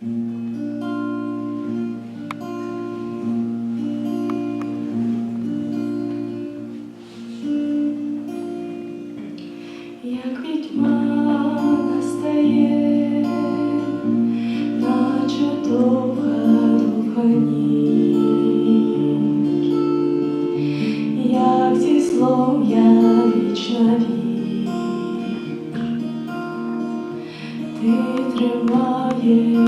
Як відьма настає, наче довга довга як зі слом я віч. На вік, ти тримаєш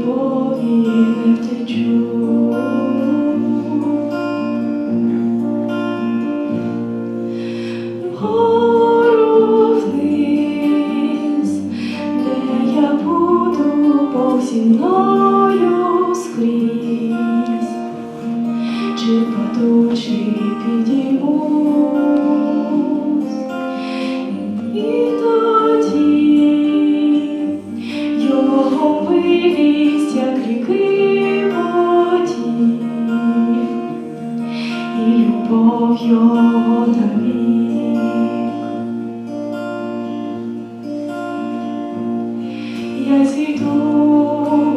від його навік. Я зійду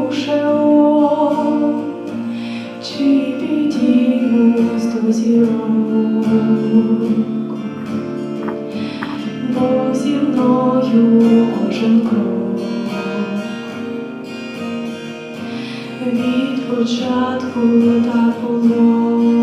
у Шеол, чи підіймусь до зірок, Бог зі. Від початку так було.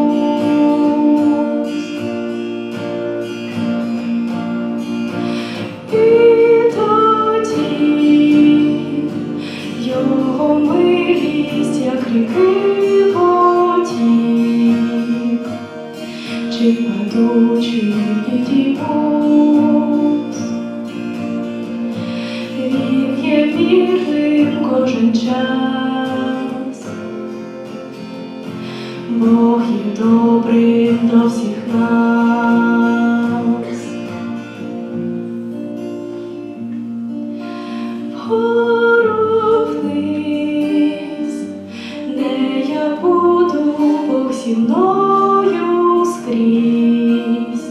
Вірним кожен час, Бог є добрим до всіх нас. Вгору мною скрізь,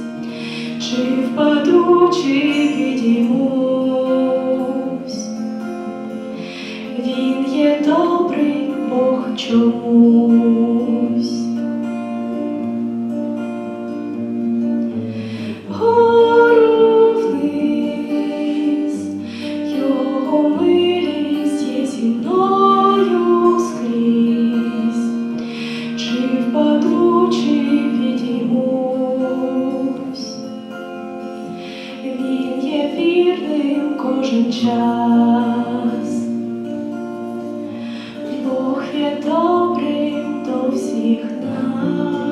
чи впаду, чи підіймусь, чомусь. Вниз, його милість є зі мною скрізь, чи впаду, чи він є вірним кожен час. Бог є добрий до всіх нас.